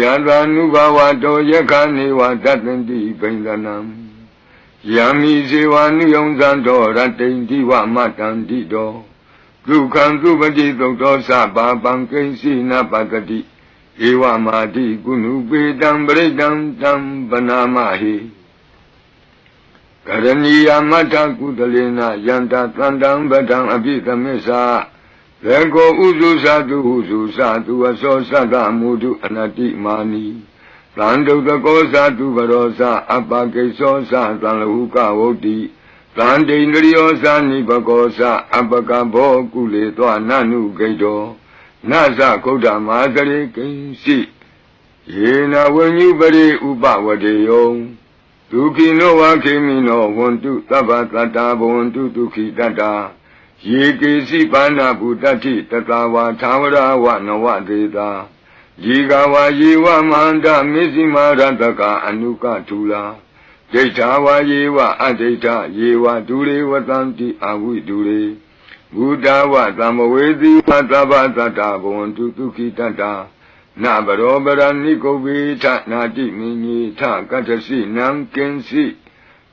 ယတာနုဘဝတောယက္ခနေဝတတ္တန္တိပိန္ဒနံယံမိဇေဝနုယုံဇံတော်ရတ္တိန္တိဝမတန္တိတော်ဒုက္ခံသူပတိသုတ်တော်သဗ္ဗပံကိဉ္စီနပတတိဧဝမာတိကုဏုပေတံပရိတံတံပနာမဟိကရဏီယမတ္ထကုသလေနယန္တသန္တံပဒံအပိသမစ္ဆာ ရေကိုဥစုသတုဟုစုသတုအစောသတ္တမုဒုအနတိမာနီသံဒုတကောသတုပရောသအပကိသောသသံလဟုကဝုတ်တိသံတိန္ဒရိယောသနိပကောသအပကဘောကုလေသောနနုဂိတောနသကုဒ္ဓမာတရေကိဉ္စီယေနဝဉ္ညုပရိဥပဝတေယောဒုခိနောဝခေမိနောဝန္တုသဗ္ဗတတ္တာဘဝန္တုဒုခိတတ္တာ ယေကေစီပါဏဗုတ္တိတတဝါသာဝရဝနဝဒေတာယေကဝါယေဝမန္တမစ္စည်းမာရတကအနုကထူလာဒိဋ္ဌာဝါယေဝအဒိဋ္ဌယေဝဒုရေဝတံတိအဝိဒုရေဘုဒ္ဓဝသမ္မဝေတိဝသဗ္ဗတတ္တဘဝန္တုဒုခိတတ္တာနဘရောပရဏိကုဗ္ဗေထနာတိမင်းကြီးထကတ္တစီနံကင်းစီ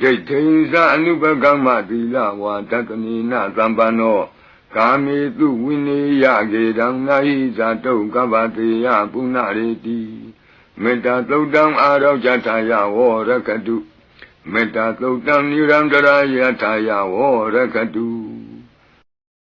ဒိဋ္ဌိသအနုပကမ္မသီလဝါတတနိနသံပန္နောကာမေတုဝိနေယကေတံနာဟိဇာတုကဗ္ဗတေယပုဏ္ဏရေတိမေတ္တာသုတ်တံအာရောဇထာယဝရကတုမေတ္တာသုတ်တံနိရန္တရာယထာယဝရကတု